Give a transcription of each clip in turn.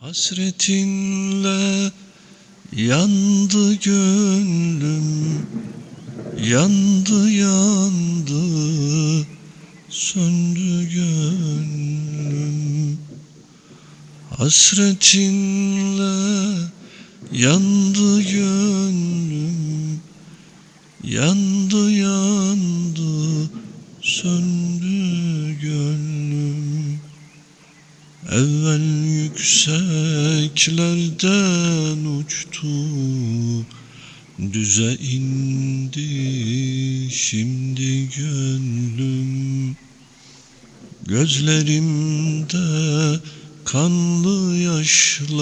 Hasretinle yandı gönlüm Yandı yandı söndü gönlüm. Hasretinle yandı gönlüm Yandı yandı söndü gönlüm. Evvel yükseklerden uçtu Düze indi şimdi gönlüm. Gözlerimde kanlı yaşlar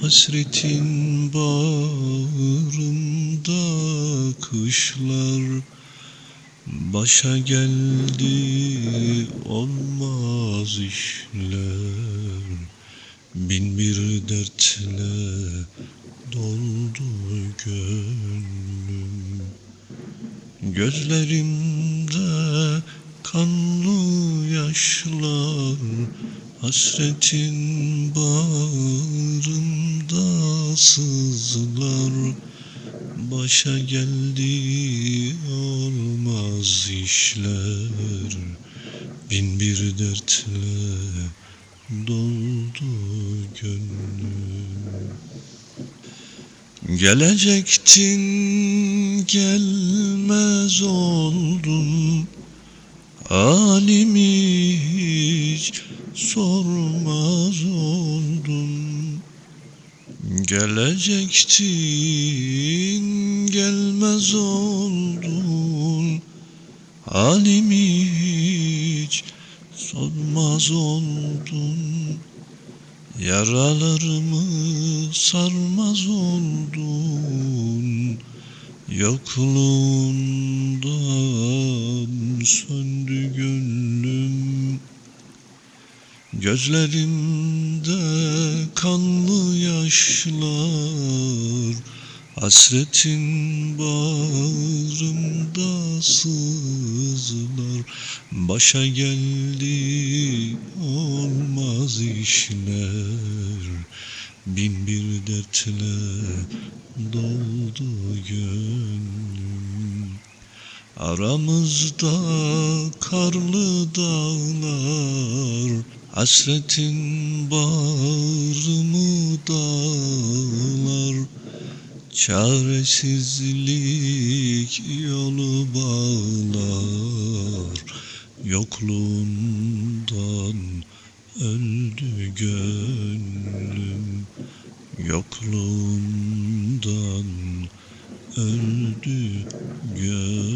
Hasretin bağrımda kışlar. Başa geldi olmaz işler Bin bir dertle doldu gönlüm. Gözlerimde kanlı yaşlar Hasretin bağrımda sızlar Başa geldi olmaz işler. Bin bir dertle doldu gönlüm. Gelecektin gelmez oldun Halimi hiç sormaz oldun Gelecektin gelmez oldun Halimi hiç sormaz oldun Yaralarımı sarmaz oldun Yokluğundan söndü gönlüm. Gözlerimde kanlı yaşlar Hasretin bağrımda sızlar. Başa geldi olmaz işler Bin bir dertle doldu gönlüm. Aramızda karlı dağlar Hasretin bağrımı dağlar? Çaresizlik yolu bağlar Yokluğundan öldü gönlüm Yokluğundan. Öldü gönlüm